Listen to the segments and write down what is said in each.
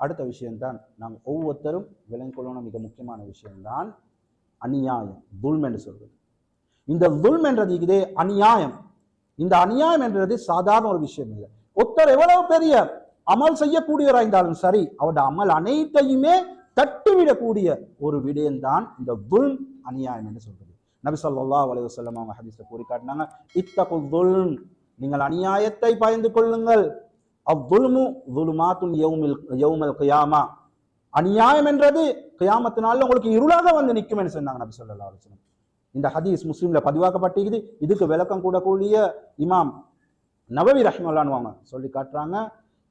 அடுத்த விஷயம்தான் நாம் ஒவ்வொருத்தரும் விளங்கொள்ளணும் மிக முக்கியமான விஷயம்தான் அநியாயம் துல்ம் என்று சொல்வது. இந்த துல்ம் என்றது இதே அநியாயம். இந்த அநியாயம் என்றது சாதாரண ஒரு விஷயம் இல்லை. ஒருத்தர் எவ்வளவு பெரிய அமல் செய்யக்கூடியவராக இருந்தாலும் சரி அவருடைய அமல் அனைத்தையுமே தட்டிவிடக்கூடிய ஒரு விடயம்தான் இந்த துல் அநியாயம் என்று சொல்றது நபி சொல்லா அலைஹி வஸல்லம் அவங்க ஹதீஸ்ல கூறி காட்டினாங்க இத்தகு துல் நீங்கள் அநியாயத்தை பயந்து கொள்ளுங்கள். அவ்வுல்மு துலுமாத்தும் யௌமில் யௌமல் கியாமா அநியாயம் என்றது கியாமத்தினால உங்களுக்கு இருளாக வந்து நிற்கும் என்று சொன்னாங்க நபி ஸல்லல்லாஹு இந்த ஹதீஸ் முஸ்லீம்ல பதிவாக்கப்பட்டிருக்குது. இதுக்கு விளக்கம் கூடக்கூடிய இமாம் நவவி ரஹ்மல்லான்னு சொல்லி காட்டுறாங்க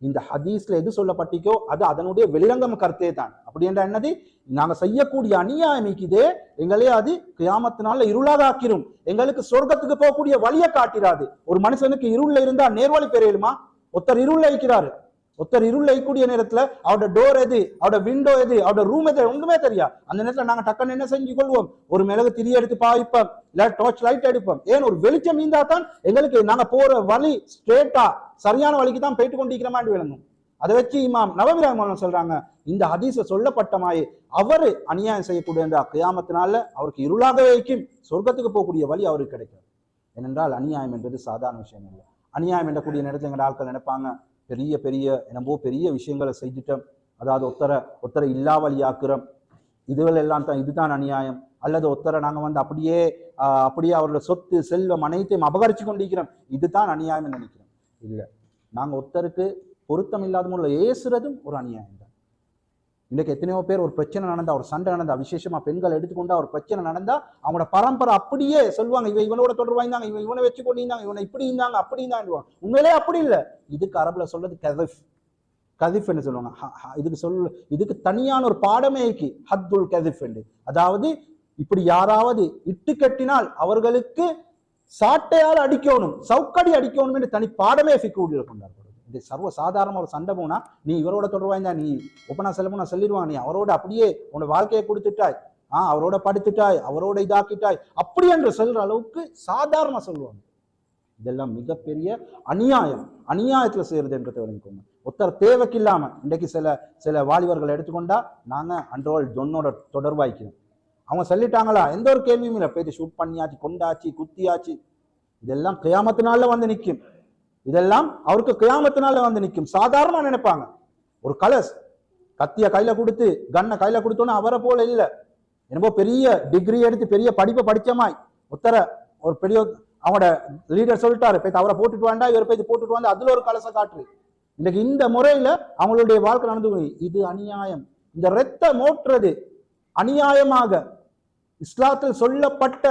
இந்த ஹதீஸ்ல எது சொல்லப்பட்டிக்கோ அது அதனுடைய வெளிரங்கம் கருத்தே தான். அப்படி என்ற என்னது? நாங்க செய்யக்கூடிய அநியாயம் இதே எங்களே அது கியாமத்தினால இருளாக ஆக்கிரும். எங்களுக்கு சொர்க்கத்துக்கு போகக்கூடிய வழியை காட்டிராது. ஒரு மனுஷனுக்கு இருள்ல இருந்தா நேர்வழி பெறையலுமா ஒருத்தர் இருள் இருக்கிறாரு ஒருத்தர் இருள் ஐக்கூடிய நேரத்துல அவரோட டோர் எது அவரோட விண்டோ எது அவரோட ரூம் எது ஒன்றுமே தெரியா. அந்த நேரத்துல நாங்க டக்குன்னு என்ன செஞ்சு கொள்வோம்? ஒரு மிளகு திரி எடுத்து பாய்ப்போம். இல்ல டார்ச் லைட் எடுப்போம். ஏன்? ஒரு வெளிச்சம் இருந்தா தான் எங்களுக்கு நாங்க போற வழி ஸ்ட்ரேட்டா சரியான வழிக்கு தான் போயிட்டு கொண்டிருக்கிற மாதிரி விளங்கும். அதை வச்சு இமாம் நவவிராமன் சொல்றாங்க இந்த ஹதீஸ சொல்லப்பட்டமாயே அவரு அநியாயம் செய்யக்கூடிய இந்த கியாமத்தினால அவருக்கு இருளாக வைக்கும் சொர்க்கத்துக்கு போகக்கூடிய வழி அவருக்கு கிடைக்கும். ஏனென்றால் அநியாயம் என்பது சாதாரண விஷயம் இல்லை அநியாயம் என்றக்கூடிய நேரத்தில் எங்கள் ஆட்கள் நினைப்பாங்க. பெரிய பெரிய என்னமோ பெரிய விஷயங்களை செய்துட்டோம். அதாவது ஒத்தரை ஒத்தரை இல்லாவழியாக்குறோம். இதுகள் எல்லாம் தான் இதுதான் அநியாயம். அல்லது ஒத்தரை நாங்கள் வந்து அப்படியே அப்படியே அவரோட சொத்து செல்வம் அனைத்தையும் அபகரிச்சு கொண்டிருக்கிறோம். இதுதான் அநியாயம் நினைக்கிறோம். இல்லை. நாங்கள் ஒருத்தருக்கு பொருத்தம் இல்லாத முறையில் ஏசுறதும் ஒரு அநியாயம். இன்றைக்கு எத்தனையோ பேர் ஒரு பிரச்சனை நடந்தா ஒரு சண்டை நடந்தா விசேஷமாக பெண்கள் எடுத்துக்கொண்டா ஒரு பிரச்சனை நடந்தா அவங்களோட பரம்பரை அப்படியே சொல்லுவாங்க இவன் இவனோட தொடர்பு வாய்ந்தாங்க இவன் இவனை வச்சு கொண்டிருந்தாங்க இவனை இப்படி இருந்தாங்க அப்படி இருந்தாங்க உண்மையிலே அப்படி இல்லை. இதுக்கு அரபில் சொல்றது கதிஃப். கதிஃப் என்று சொல்லுவாங்க. ஹ- இதுக்கு சொல் இதுக்கு தனியான ஒரு பாடமே இருக்கு. ஹத்துல் கதிஃப் என்று. அதாவது இப்படி யாராவது இட்டு கட்டினால் அவர்களுக்கு சாட்டையால் அடிக்கணும் சவுக்கடி அடிக்கணும் என்று தனி பாடமே ஃபிக்கு கொண்டாடப்படுது இது சர்வ சாதாரண ஒரு சண்டை போனால் நீ இவரோட தொடர்பாய்ந்தா நீ ஒப்பனா செல்ல போனா சொல்லிடுவான் நீ. அவரோட அப்படியே உன்னோட வாழ்க்கையை கொடுத்துட்டாய். ஆ அவரோட படுத்துட்டாய் அவரோட இதாக்கிட்டாய். அப்படி என்று சொல்கிற அளவுக்கு சாதாரண சொல்லுவாங்க. இதெல்லாம் மிகப்பெரிய அநியாயம். அநியாயத்தில் செய்யறது என்று தெரிஞ்சுக்கோங்க ஒருத்தர் தேவைக்கு இல்லாமல் இன்றைக்கு சில சில வாலிபர்களை எடுத்துக்கொண்டா நாங்கள் அன்றோல் ஜொன்னோட தொடர்பாய்க்கிறோம் அவங்க சொல்லிட்டாங்களா எந்த ஒரு கேள்வியும் இல்லை. போயிட்டு ஷூட் பண்ணியாச்சு கொண்டாச்சு குத்தியாச்சு. இதெல்லாம் கியாமத்தினால வந்து நிற்கும் இதெல்லாம் அவருக்கு கியாமத்தினால வந்து நிற்கும். சாதாரணமா நினைப்பாங்க. ஒரு கலர்ஸ் கத்திய கையில கொடுத்து கண்ணை கையில கொடுத்தோன்னு அவரை போல இல்லை. என்னமோ பெரிய டிகிரி எடுத்து பெரிய படிப்பை படிச்சமாய் உத்தர ஒரு பெரிய அவனோட லீடர் சொல்லிட்டாரு போய் அவரை போட்டுட்டு வாண்டா இவர் போய் போட்டுட்டு வந்து அதுல ஒரு கலசை காட்டு இன்னைக்கு இந்த முறையில அவங்களுடைய வாழ்க்கை நடந்து இது அநியாயம். இந்த ரத்த மோட்டுறது அநியாயமாக. இஸ்லாத்தில் சொல்லப்பட்ட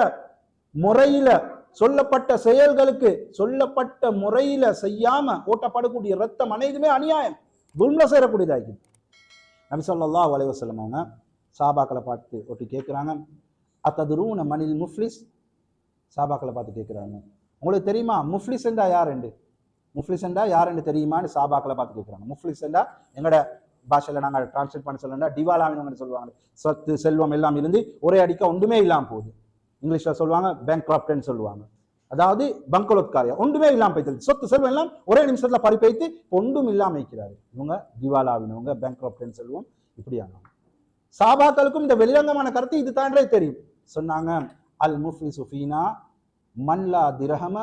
முறையில சொல்லப்பட்ட செயல்களுக்கு சொல்லப்பட்ட முறையில செய்யாம ஓட்டப்படக்கூடிய ரத்தம் அனைத்துமே அநியாயம். துல்ல சேரக்கூடியதாகி நபி சொல்லா அலைஹி வஸல்லம் அவங்க சாபாக்களை பார்த்து ஒட்டி கேட்குறாங்க. அத்ததுரூன மணில் முஃப்லிஸ்? சாபாக்களை பார்த்து கேட்குறாங்க. உங்களுக்கு தெரியுமா முஃப்லிஸ் என்றா யார் என்று? முஃப்லிஸ் என்றா யார் என்று தெரியுமான்னு சாபாக்களை பார்த்து கேட்குறாங்க. முஃப்லிஸ் என்றா எங்களோட பாஷையில் நாங்கள் டிரான்ஸ்லேட் பண்ண சொல்லணும்னா டிவாலாவினவங்க சொல்லுவாங்க. சொத்து செல்வம் எல்லாம் இருந்து ஒரே அடிக்க ஒன்றுமே இல்லாமல் போகுது. இங்கிலீஷில் சொல்லுவாங்க பேங்க் சொல்லுவாங்க. அதாவது பங்கலோத்காரியா ஒன்றுமே இல்லாமல் போய்த்தது சொத்து செல்வம் எல்லாம் ஒரே நிமிஷத்துல பறிப்பைத்து ஒன்றும் இல்லாமல் வைக்கிறாரு இவங்க திவாலாவினவங்க பேங்க் சொல்லுவோம். இப்படியானவங்க. சாபாக்களுக்கும் இந்த வெளிரங்கமான கருத்து இது தான்றே தெரியும். சொன்னாங்க அல் முஃபி சுஃபீனா மன்லா திரஹம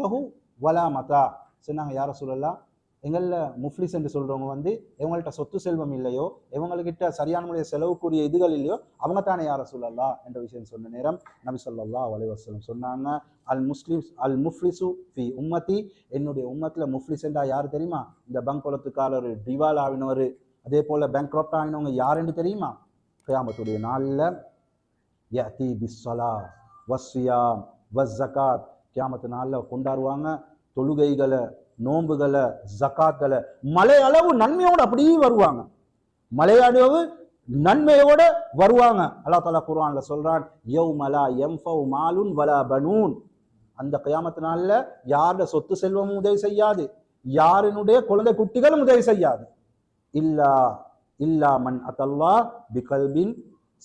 லஹு வலா மதா. சொன்னாங்க யார சொல்லலாம் எங்களில் முஃப்ளிஸ் என்று சொல்கிறவங்க வந்து இவங்கள்ட்ட சொத்து செல்வம் இல்லையோ இவங்கள்கிட்ட சரியான முறைய செலவுக்குரிய இதுகள் இல்லையோ அவங்க தானே யாரை சொல்லலாம் என்ற விஷயம் சொன்ன நேரம் நபி ஸல்லல்லாஹு அலைஹி சொன்னாங்க அல் முஸ்லிம்ஸ் அல் முஃப்லிசு ஃபி உம்மத்தி என்னுடைய உம்மத்தில் முஃப்லிஸ் என்றா யார் தெரியுமா? இந்த பங்குலத்துக்காரர் டிவால் ஆகினவர் அதே போல் பேங்க் ஆகினவங்க யாருன்னு தெரியுமா? கியாமத்துடைய நாளில் யதி பிஸ்ஸலா வஸ் வஸ்ஸகாத் கியாமத்து நாளில் கொண்டாடுவாங்க தொழுகைகளை நோன்புகளை ஜக்காக்களை மலையளவு நன்மையோடு அப்படியே வருவாங்க. மலையளவு நன்மையோட வருவாங்க. அல்லா தாலா குர்ஆன்ல சொல்றான் யவ் மலா எம்ஃபவ் மாலுன் வலா பனூன். அந்த கயாமத்தினால நாள்ல யாரோட சொத்து செல்வமும் உதவி செய்யாது. யாரினுடைய குழந்தை குட்டிகளும் உதவி செய்யாது. இல்லா இல்லா மன் அதல்லா பிகல்பின்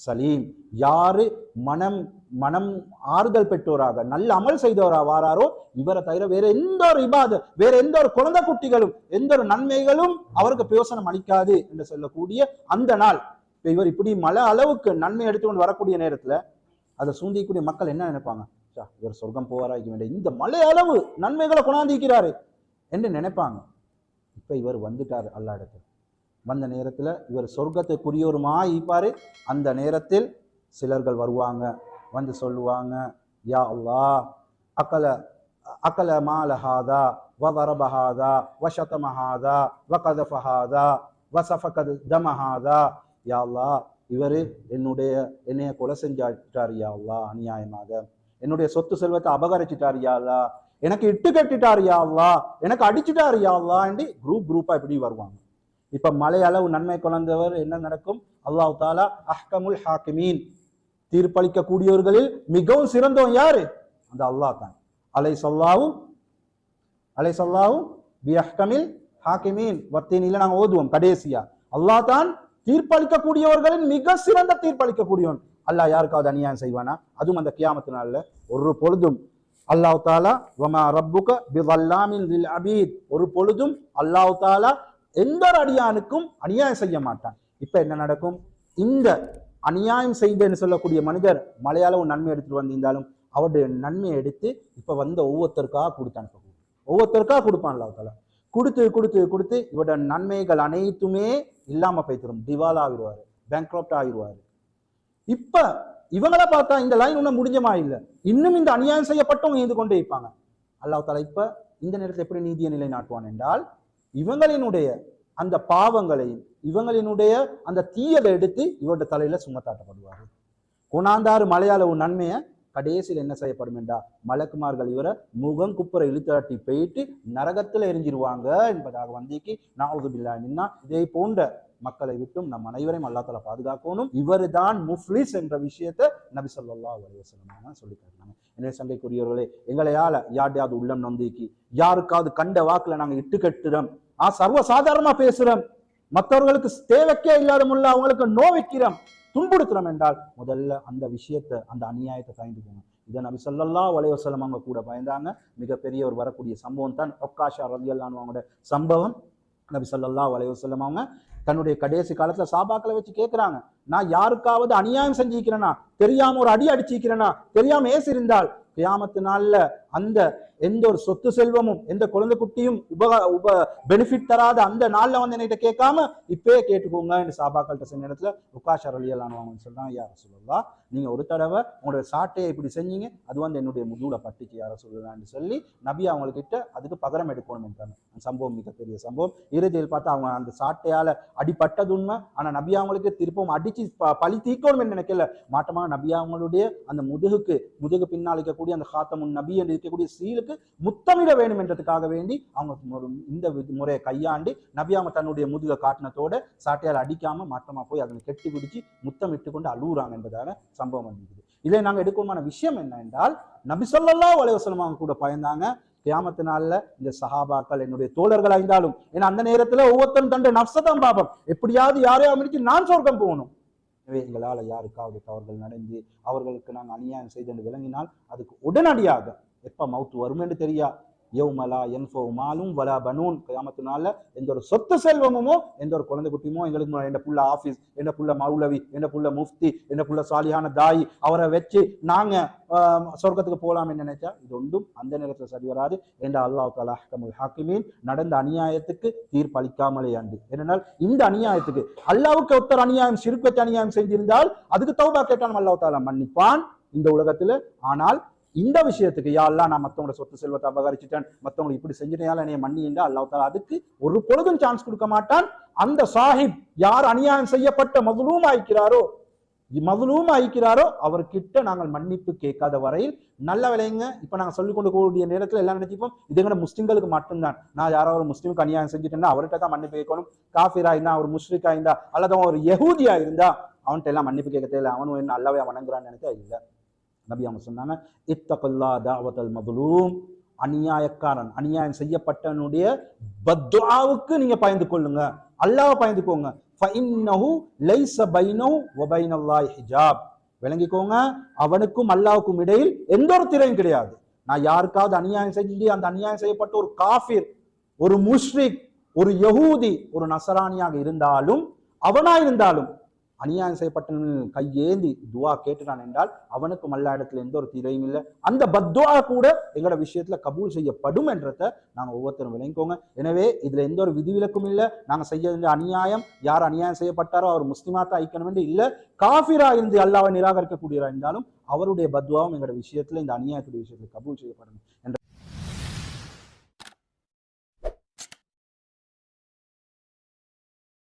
சலீம். யாரு மனம் மனம் ஆறுதல் பெற்றோராக நல்ல அமல் செய்தவரா வாராரோ இவரை தவிர வேற எந்த ஒரு இபாத வேற எந்த ஒரு குழந்தை குட்டிகளும் எந்த ஒரு நன்மைகளும் அவருக்கு பிரயோசனம் அளிக்காது என்று சொல்லக்கூடிய அந்த நாள். இப்போ இவர் இப்படி மழை அளவுக்கு நன்மை எடுத்துக்கொண்டு வரக்கூடிய நேரத்துல அதை சூந்திக்கூடிய மக்கள் என்ன நினைப்பாங்க? இவர் சொர்க்கம் போவாராய்க்க வேண்டிய இந்த மழை அளவு நன்மைகளை கொண்டாந்திருக்கிறாரு என்று நினைப்பாங்க. இப்ப இவர் வந்துட்டார் அல்லா இடத்துல வந்த நேரத்தில் இவர் சொர்க்கத்துக்குரியவருமா இருப்பாரு. அந்த நேரத்தில் சிலர்கள் வருவாங்க. வந்து சொல்லுவாங்க யா அல்லா அக்கல அக்கல மாலஹாதா ஹாதா வதரப ஹாதா வஷதம ஹாதா வசஃபகது தமஹாதா யா அல்லா இவர் என்னுடைய என்னைய கொலை செஞ்சாட்டார் யா அநியாயமாக. என்னுடைய சொத்து செல்வத்தை அபகரிச்சிட்டார் யா அல்லாஹ். எனக்கு இட்டு கட்டிட்டார் யா எனக்கு அடிச்சிட்டார் யா அல்லாஹ் குரூப் குரூப்பா இப்படி வருவாங்க. இப்ப மலை அளவு நன்மை குழந்தவர் என்ன நடக்கும்? அல்லாஹ் தாலா அஹ்கமுல் ஹாக்கிமீன். தீர்ப்பளிக்க கூடியவர்களில் மிகவும் சிறந்தவன் யாரு? அந்த அல்லாஹ் தான். அலை சொல்லாவும் அலை சொல்லாவும் பி அஹ்கமில் ஹாக்கிமீன். இல்லை நாங்கள் ஓதுவோம் கடைசியா. அல்லாஹ் தான் தீர்ப்பளிக்க கூடியவர்களின் மிக சிறந்த தீர்ப்பளிக்க கூடியவன் அல்லாஹ் யாருக்காவது அநியாயம் செய்வானா? அதுவும் அந்த கியாமத்து நாளில். ஒரு பொழுதும் அல்லாஹ் தாலா வமா ரப்புக பிவல்லாமின் அபீத். ஒரு பொழுதும் அல்லாஹ் தாலா எந்த ஒரு அடியானுக்கும் அநியாயம் செய்ய மாட்டான். இப்ப என்ன நடக்கும்? இந்த அநியாயம் செய்தேன்னு சொல்லக்கூடிய மனிதர் மலையாளம் நன்மை எடுத்துட்டு வந்திருந்தாலும் அவருடைய நன்மையை எடுத்து இப்போ வந்த ஒவ்வொருத்தருக்காக கொடுத்து அனுப்பக்கூடும் ஒவ்வொருத்தருக்காக கொடுப்பான் அல்லாத்தால கொடுத்து கொடுத்து கொடுத்து இவரோட நன்மைகள் அனைத்துமே இல்லாமல் போய்த்திரும். திவாலா ஆகிடுவார் பேங்க்ராப்ட் ஆகிடுவார் இப்போ இவங்கள பார்த்தா இந்த லைன் ஒன்றும் முடிஞ்சமா இல்லை? இன்னும் இந்த அநியாயம் செய்யப்பட்டவங்க இருந்து கொண்டே இருப்பாங்க. அல்லாஹ் தாலா இந்த நேரத்தில் எப்படி நீதியை நிலைநாட்டுவான் என்றால் இவங்களினுடைய அந்த பாவங்களையும் இவங்களினுடைய அந்த தீயதை எடுத்து இவருடைய தலையில சுமத்தாட்டப்படுவார் குணாந்தாறு மலையாள உன் நன்மையை கடைசியில் என்ன செய்யப்படும் என்றா? மலக்குமார்கள் இவரை முகம் குப்புற இழுத்தாட்டி போயிட்டு நரகத்துல எரிஞ்சிருவாங்க என்பதாக வந்திக்கு நாவுது பில்லா இதே போன்ற மக்களை விட்டும் நம் அனைவரையும் அல்லாத்தால பாதுகாக்கணும். இவர்தான் முஃப்லிஸ் என்ற விஷயத்தை நபி சொல்லா அலைஹி வஸல்லம் சொல்லி காட்டினாங்க. எனவே சண்டைக்குரியவர்களே எங்களையால யார்டையாவது உள்ளம் நொந்திக்கு யாருக்காவது கண்ட வாக்குல நாங்க இட்டு கட்டுறோம் நான் சர்வ சாதாரணமா பேசுறோம் மற்றவர்களுக்கு தேவைக்கே இல்லாத முள்ள அவங்களுக்கு நோவிக்கிறோம் துன்புறுத்துறோம் என்றால் முதல்ல அந்த விஷயத்தை அந்த அநியாயத்தை பயந்துக்கணும் இதை நபி ஸல்லல்லாஹு அலைஹி அவங்க கூட பயந்தாங்க. மிகப்பெரிய ஒரு வரக்கூடிய சம்பவம் தான் ஒக்காஷா ரலியல்லாஹு அவங்களோட சம்பவம். நபி ஸல்லல்லாஹு அலைஹி அவங்க தன்னுடைய கடைசி காலத்துல சாபாக்களை வச்சு கேட்கிறாங்க நான் யாருக்காவது அநியாயம் செஞ்சிருக்கிறேனா? தெரியாம ஒரு அடி அடிச்சிருக்கிறேனா? தெரியாம ஏசிருந்தால் கியாமத்து நாள்ல அந்த எந்த ஒரு சொத்து செல்வமும் எந்த குழந்தை குட்டியும் உப உப பெனிஃபிட் தராத அந்த நாளில் வந்து என்கிட்ட கேட்காம இப்பயே கேட்டுக்கோங்க என்று சாபாக்கள்கிட்ட செஞ்ச இடத்துல உக்காஷர் அலியலானவங்க சொல்றாங்க யார சொல்லலாம் நீங்க ஒரு தடவை உங்களுடைய சாட்டையை இப்படி செஞ்சீங்க அது வந்து என்னுடைய முதுகுல பட்டுச்சு யார சொல்லலாம்னு சொல்லி நபி அவங்கக்கிட்ட அதுக்கு பகரம் எடுக்கணும்ன்றாங்க அந்த சம்பவம் மிகப்பெரிய சம்பவம். இறுதியில் பார்த்தா அவங்க அந்த சாட்டையால அடிப்பட்டது உண்மை. ஆனா நபி அவங்களுக்கு திருப்பவும் அடிச்சு ப- பழி தீர்க்கணும் நினைக்கல. மாட்டமாக நபி அவங்களுடைய அந்த முதுகுக்கு முதுகு பின்னால் இருக்கக்கூடிய அந்த காத்தமுன் நபி என்று இருக்கக்கூடிய சீலுக்கு முத்தமிட வேண்டும் என்றதுக்காக வேண்டி அவங்க இந்த வி- முறையை கையாண்டு நபி அவங்க தன்னுடைய முதுக காட்டினத்தோட சாட்டையால் அடிக்காம மாற்றமா போய் அதனை கெட்டி பிடிச்சி முத்தமிட்டு கொண்டு அழுகுறாங்க என்பதாக சம்பவம் வந்திருக்குது இதில் நாங்கள் எடுக்கணுமான விஷயம் என்ன என்றால் நபி ஸல்லல்லாஹு அலைஹி அவங்க கூட பயந்தாங்க. கியாமத்து நாளில் இந்த சஹாபாக்கள் என்னுடைய தோழர்கள் ஆய்ந்தாலும் ஏன்னா அந்த நேரத்துல ஒவ்வொருத்தரும் தண்டை நப்சதான் பாபம் எப்படியாவது யாரையோ முடிச்சு நான் சொர்க்கம் போகணும். எனவே எங்களால் யாருக்காவது தவறுகள் நடந்து அவர்களுக்கு நாங்கள் அநியாயம் செய்து விளங்கினால் அதுக்கு உடனடியாக எப்போ மவுத்து வரும் தெரியா? யௌமலா என்ஃபோ மாலும் வலா பனூன். கிராமத்தினால எந்த ஒரு சொத்து செல்வமுமோ எந்த ஒரு குழந்தை குட்டியுமோ எங்களுக்கு என்ன புள்ள ஆஃபீஸ் என்ன புள்ள மௌலவி என்ன புள்ள முஃப்தி என்ன புள்ள சாலியான தாய் அவரை வச்சு நாங்கள் சொர்க்கத்துக்கு சொர்க்கத்துக்கு என்ன நினைச்சா இது ஒன்றும் அந்த நேரத்தில் சரி வராது. என்ற அல்லாஹ் தாலா ஹக்கமுல் ஹாக்கிமீன்? நடந்த அநியாயத்துக்கு தீர்ப்பளிக்காமலே அண்டு ஏனென்றால் இந்த அநியாயத்துக்கு அல்லாவுக்கு ஒருத்தர் அநியாயம் சிறுக்கத்தை அநியாயம் செஞ்சிருந்தால் அதுக்கு தௌபா கேட்டாலும் அல்லாஹ் தாலா மன்னிப்பான் இந்த உலகத்தில். ஆனால் இந்த விஷயத்துக்கு யா அல்லாஹ் நான் மற்றவங்களோட சொத்து செல்வத்தை அபகரிச்சிட்டேன். மத்தவங்களுக்கு இப்படி செஞ்சிட்டால என்னைய மன்னி என்றா தாலா அதுக்கு ஒரு பொழுதும் சான்ஸ் கொடுக்க மாட்டான். அந்த சாஹிப் யார் அநியாயம் செய்யப்பட்ட மதுலூம் ஆயிக்கிறாரோ மதுலூம் ஆயிக்கிறாரோ அவர்கிட்ட நாங்கள் மன்னிப்பு கேட்காத வரையில் நல்ல விலைங்க இப்ப நாங்க சொல்லிக் கொண்டு போகக்கூடிய நேரத்துல எல்லாம் நினைச்சிப்போம். இது எங்கட முஸ்லிம்களுக்கு மட்டும்தான். நான் யாரோ ஒரு முஸ்லீமுக்கு அநியாயம் செஞ்சுட்டேன்னா அவர்கிட்ட தான் மன்னிப்பு கேட்கணும். காஃபிரா இருந்தா அவர் முஸ்லிக்கா இருந்தா அல்லது அவன் ஒரு யகூதியா இருந்தா அவன்கிட்ட எல்லாம் மன்னிப்பு கேட்க தெரியல அவனும் என்ன அல்லவே வணங்குறான்னு நினைச்சா இல்லை. நபி அவங்க சொன்னாங்க இத்தகுல்லா தாவத்தல் மதுலூம். அநியாயக்காரன் அநியாயம் செய்யப்பட்டவனுடைய பத்வாவுக்கு நீங்க பயந்து கொள்ளுங்க. அல்லாஹ் பயந்துக்கோங்க ஃபஇன்னஹு ஹிஜாப். விளங்கிக்கோங்க அவனுக்கும் அல்லாவுக்கும் இடையில் எந்த ஒரு திரையும் கிடையாது. நான் யாருக்காவது அநியாயம் செஞ்சு அந்த அநியாயம் செய்யப்பட்ட ஒரு காஃபிர் ஒரு முஷ்ரிக் ஒரு யகூதி ஒரு நசராணியாக இருந்தாலும் அவனா இருந்தாலும் அநியாயம் செய்யப்பட்ட கையேந்தி துவா கேட்டுறான் என்றால் அவனுக்கும் மல்ல இடத்துல எந்த ஒரு தீரையும் இல்லை. அந்த பத்வா கூட எங்களோட விஷயத்துல கபூல் செய்யப்படும் என்றத நாங்க ஒவ்வொருத்தரும் விளங்கிக்கோங்க. எனவே இதுல எந்த ஒரு விதிவிலக்கும் இல்லை. நாங்க செய்ய வேண்டிய அநியாயம். யார் அநியாயம் செய்யப்பட்டாரோ அவர் முஸ்லிமா ஐக்கணும் என்று இல்ல. காஃபிரா இருந்து அல்லாவை நிராகரிக்கக்கூடியதா இருந்தாலும் அவருடைய பத்வாவும் எங்களோட விஷயத்துல இந்த அநியாயத்துடைய விஷயத்துல கபூல் செய்யப்படணும் என்ற